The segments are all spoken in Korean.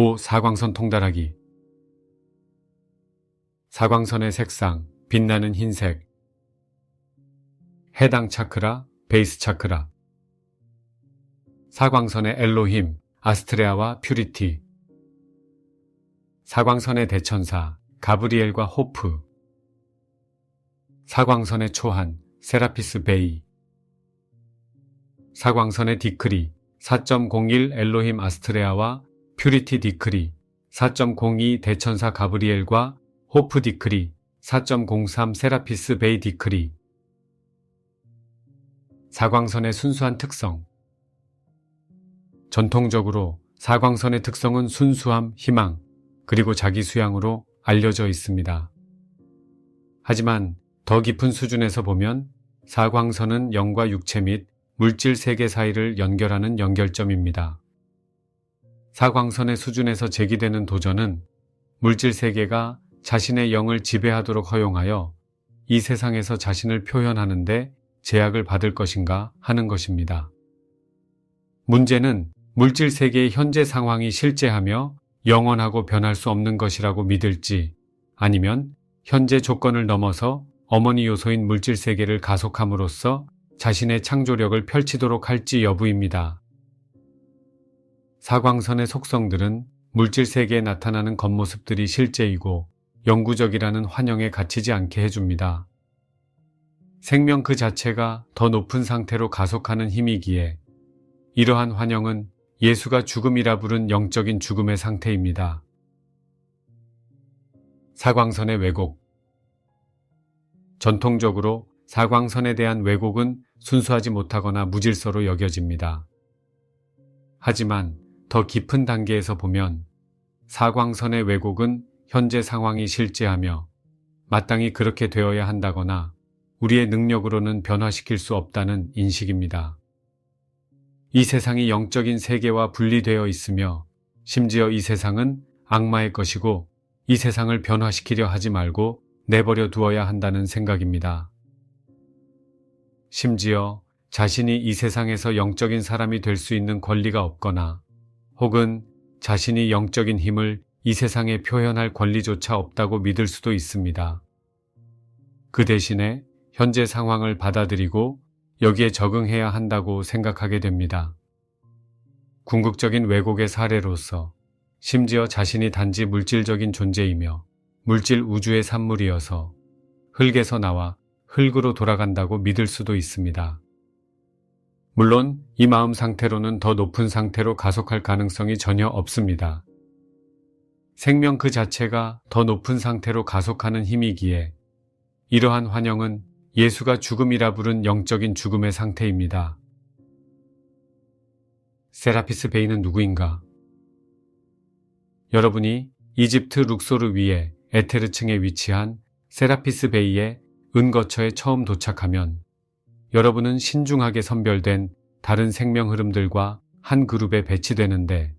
5. 사광선 통달하기. 사광선의 색상, 빛나는 흰색. 해당 차크라, 베이스 차크라. 사광선의 엘로힘, 아스트레아와 퓨리티. 사광선의 대천사, 가브리엘과 호프. 사광선의 초한, 세라피스 베이. 사광선의 디크리, 4.01 엘로힘 아스트레아와 퓨리티 디크리, 4.02 대천사 가브리엘과 호프 디크리, 4.03 세라피스 베이 디크리. 사광선의 순수한 특성. 전통적으로 사광선의 특성은 순수함, 희망, 그리고 자기 수양으로 알려져 있습니다. 하지만 더 깊은 수준에서 보면 사광선은 영과 육체 및 물질 세계 사이를 연결하는 연결점입니다. 사광선의 수준에서 제기되는 도전은 물질 세계가 자신의 영을 지배하도록 허용하여 이 세상에서 자신을 표현하는데 제약을 받을 것인가 하는 것입니다. 문제는 물질 세계의 현재 상황이 실제하며 영원하고 변할 수 없는 것이라고 믿을지 아니면 현재 조건을 넘어서 어머니 요소인 물질 세계를 가속함으로써 자신의 창조력을 펼치도록 할지 여부입니다. 사광선의 속성들은 물질 세계에 나타나는 겉모습들이 실제이고 영구적이라는 환영에 갇히지 않게 해줍니다. 생명 그 자체가 더 높은 상태로 가속하는 힘이기에 이러한 환영은 예수가 죽음이라 부른 영적인 죽음의 상태입니다. 사광선의 왜곡 전통적으로 사광선에 대한 왜곡은 순수하지 못하거나 무질서로 여겨집니다. 하지만 더 깊은 단계에서 보면 사광선의 왜곡은 현재 상황이 실제하며 마땅히 그렇게 되어야 한다거나 우리의 능력으로는 변화시킬 수 없다는 인식입니다. 이 세상이 영적인 세계와 분리되어 있으며 심지어 이 세상은 악마의 것이고 이 세상을 변화시키려 하지 말고 내버려 두어야 한다는 생각입니다. 심지어 자신이 이 세상에서 영적인 사람이 될 수 있는 권리가 없거나 혹은 자신이 영적인 힘을 이 세상에 표현할 권리조차 없다고 믿을 수도 있습니다. 그 대신에 현재 상황을 받아들이고 여기에 적응해야 한다고 생각하게 됩니다. 궁극적인 왜곡의 사례로서 심지어 자신이 단지 물질적인 존재이며 물질 우주의 산물이어서 흙에서 나와 흙으로 돌아간다고 믿을 수도 있습니다. 물론 이 마음 상태로는 더 높은 상태로 가속할 가능성이 전혀 없습니다. 생명 그 자체가 더 높은 상태로 가속하는 힘이기에 이러한 환영은 예수가 죽음이라 부른 영적인 죽음의 상태입니다. 세라피스 베이는 누구인가? 여러분이 이집트 룩소르 위에 에테르층에 위치한 세라피스 베이의 은거처에 처음 도착하면 여러분은 신중하게 선별된 다른 생명 흐름들과 한 그룹에 배치되는데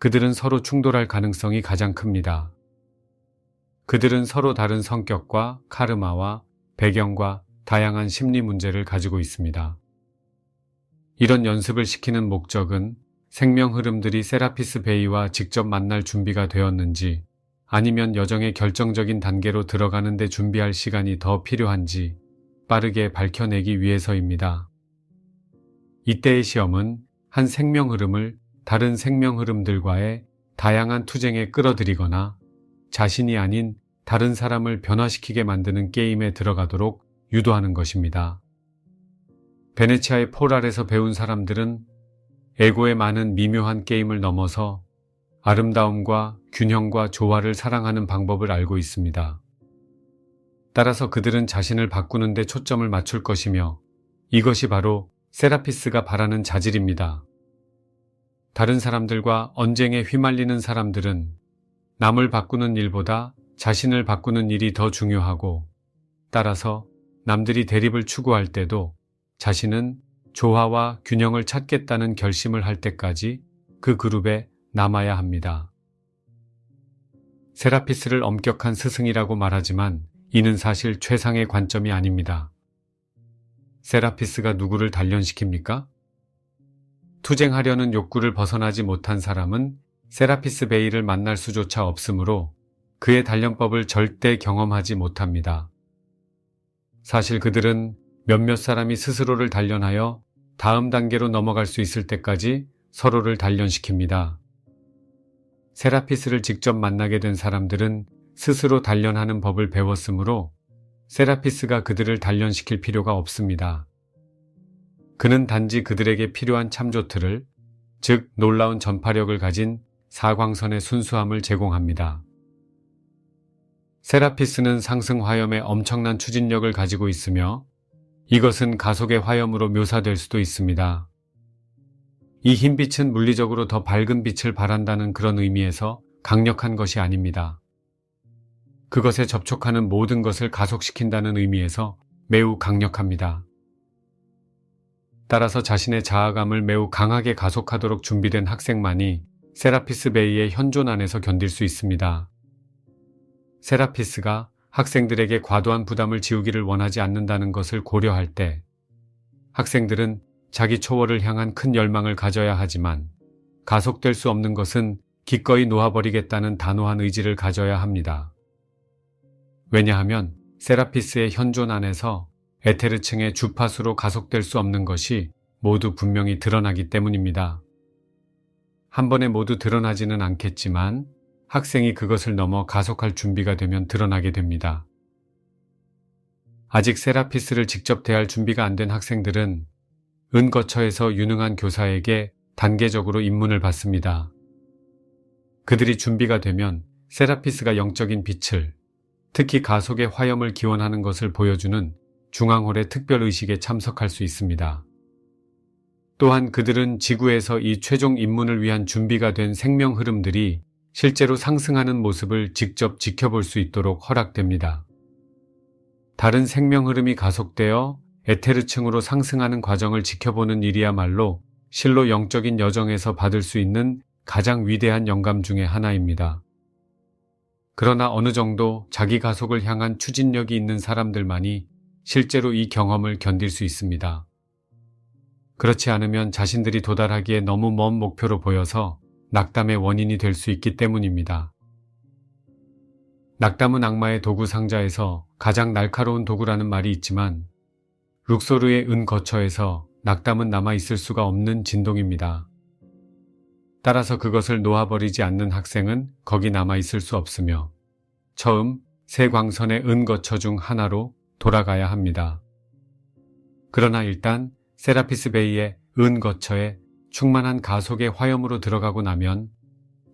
그들은 서로 충돌할 가능성이 가장 큽니다. 그들은 서로 다른 성격과 카르마와 배경과 다양한 심리 문제를 가지고 있습니다. 이런 연습을 시키는 목적은 생명 흐름들이 세라피스 베이와 직접 만날 준비가 되었는지 아니면 여정의 결정적인 단계로 들어가는데 준비할 시간이 더 필요한지 빠르게 밝혀내기 위해서입니다. 이때의 시험은 한 생명 흐름을 다른 생명 흐름들과의 다양한 투쟁에 끌어들이거나 자신이 아닌 다른 사람을 변화시키게 만드는 게임에 들어가도록 유도하는 것입니다. 베네치아의 폴알에서 배운 사람들은 에고의 많은 미묘한 게임을 넘어서 아름다움과 균형과 조화를 사랑하는 방법을 알고 있습니다. 따라서 그들은 자신을 바꾸는 데 초점을 맞출 것이며 이것이 바로 세라피스가 바라는 자질입니다. 다른 사람들과 언쟁에 휘말리는 사람들은 남을 바꾸는 일보다 자신을 바꾸는 일이 더 중요하고 따라서 남들이 대립을 추구할 때도 자신은 조화와 균형을 찾겠다는 결심을 할 때까지 그 그룹에 남아야 합니다. 세라피스를 엄격한 스승이라고 말하지만 이는 사실 최상의 관점이 아닙니다. 세라피스가 누구를 단련시킵니까? 투쟁하려는 욕구를 벗어나지 못한 사람은 세라피스 베이를 만날 수조차 없으므로 그의 단련법을 절대 경험하지 못합니다. 사실 그들은 몇몇 사람이 스스로를 단련하여 다음 단계로 넘어갈 수 있을 때까지 서로를 단련시킵니다. 세라피스를 직접 만나게 된 사람들은 스스로 단련하는 법을 배웠으므로 세라피스가 그들을 단련시킬 필요가 없습니다. 그는 단지 그들에게 필요한 참조틀을, 즉 놀라운 전파력을 가진 사광선의 순수함을 제공합니다. 세라피스는 상승 화염에 엄청난 추진력을 가지고 있으며 이것은 가속의 화염으로 묘사될 수도 있습니다. 이 흰빛은 물리적으로 더 밝은 빛을 발한다는 그런 의미에서 강력한 것이 아닙니다. 그것에 접촉하는 모든 것을 가속시킨다는 의미에서 매우 강력합니다. 따라서 자신의 자아감을 매우 강하게 가속하도록 준비된 학생만이 세라피스 베이의 현존 안에서 견딜 수 있습니다. 세라피스가 학생들에게 과도한 부담을 지우기를 원하지 않는다는 것을 고려할 때 학생들은 자기 초월을 향한 큰 열망을 가져야 하지만 가속될 수 없는 것은 기꺼이 놓아버리겠다는 단호한 의지를 가져야 합니다. 왜냐하면 세라피스의 현존 안에서 에테르층의 주파수로 가속될 수 없는 것이 모두 분명히 드러나기 때문입니다. 한 번에 모두 드러나지는 않겠지만 학생이 그것을 넘어 가속할 준비가 되면 드러나게 됩니다. 아직 세라피스를 직접 대할 준비가 안 된 학생들은 은거처에서 유능한 교사에게 단계적으로 입문을 받습니다. 그들이 준비가 되면 세라피스가 영적인 빛을, 특히 가속의 화염을 기원하는 것을 보여주는 중앙홀의 특별 의식에 참석할 수 있습니다. 또한 그들은 지구에서 이 최종 입문을 위한 준비가 된 생명 흐름들이 실제로 상승하는 모습을 직접 지켜볼 수 있도록 허락됩니다. 다른 생명 흐름이 가속되어 에테르층으로 상승하는 과정을 지켜보는 일이야말로 실로 영적인 여정에서 받을 수 있는 가장 위대한 영감 중의 하나입니다. 그러나 어느 정도 자기 가속을 향한 추진력이 있는 사람들만이 실제로 이 경험을 견딜 수 있습니다. 그렇지 않으면 자신들이 도달하기에 너무 먼 목표로 보여서 낙담의 원인이 될 수 있기 때문입니다. 낙담은 악마의 도구 상자에서 가장 날카로운 도구라는 말이 있지만 룩소르의 은 거처에서 낙담은 남아 있을 수가 없는 진동입니다. 따라서 그것을 놓아버리지 않는 학생은 거기 남아 있을 수 없으며 처음 새 광선의 은 거처 중 하나로 돌아가야 합니다. 그러나 일단 세라피스 베이의 은 거처에 충만한 가속의 화염으로 들어가고 나면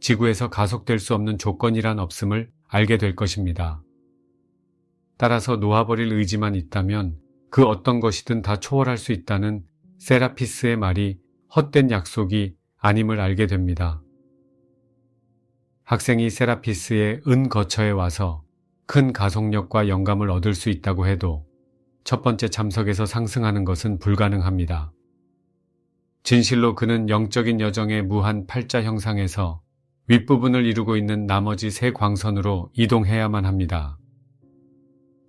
지구에서 가속될 수 없는 조건이란 없음을 알게 될 것입니다. 따라서 놓아버릴 의지만 있다면 그 어떤 것이든 다 초월할 수 있다는 세라피스의 말이 헛된 약속이 아님을 알게 됩니다. 학생이 세라피스의 은 거처에 와서 큰 가속력과 영감을 얻을 수 있다고 해도 첫 번째 참석에서 상승하는 것은 불가능합니다. 진실로 그는 영적인 여정의 무한 팔자 형상에서 윗부분을 이루고 있는 나머지 세 광선으로 이동해야만 합니다.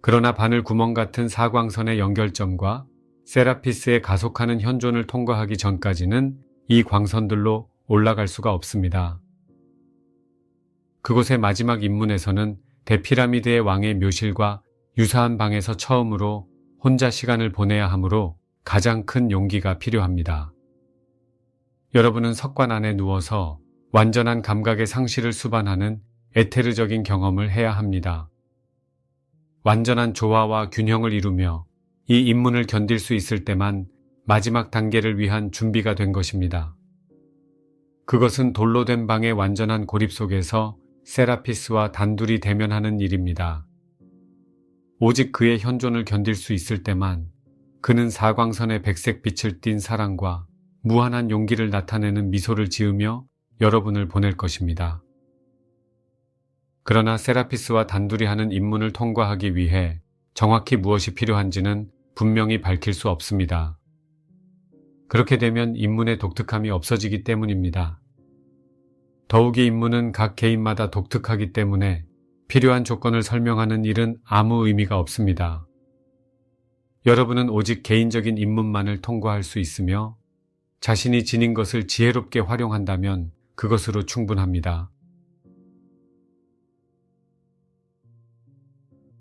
그러나 바늘 구멍 같은 사광선의 연결점과 세라피스의 가속하는 현존을 통과하기 전까지는 이 광선들로 올라갈 수가 없습니다. 그곳의 마지막 입문에서는 대피라미드의 왕의 묘실과 유사한 방에서 처음으로 혼자 시간을 보내야 하므로 가장 큰 용기가 필요합니다. 여러분은 석관 안에 누워서 완전한 감각의 상실을 수반하는 에테르적인 경험을 해야 합니다. 완전한 조화와 균형을 이루며 이 입문을 견딜 수 있을 때만 마지막 단계를 위한 준비가 된 것입니다. 그것은 돌로 된 방의 완전한 고립 속에서 세라피스와 단둘이 대면하는 일입니다. 오직 그의 현존을 견딜 수 있을 때만 그는 사광선의 백색 빛을 띤 사랑과 무한한 용기를 나타내는 미소를 지으며 여러분을 보낼 것입니다. 그러나 세라피스와 단둘이 하는 입문을 통과하기 위해 정확히 무엇이 필요한지는 분명히 밝힐 수 없습니다. 그렇게 되면 입문의 독특함이 없어지기 때문입니다. 더욱이 입문은 각 개인마다 독특하기 때문에 필요한 조건을 설명하는 일은 아무 의미가 없습니다. 여러분은 오직 개인적인 입문만을 통과할 수 있으며 자신이 지닌 것을 지혜롭게 활용한다면 그것으로 충분합니다.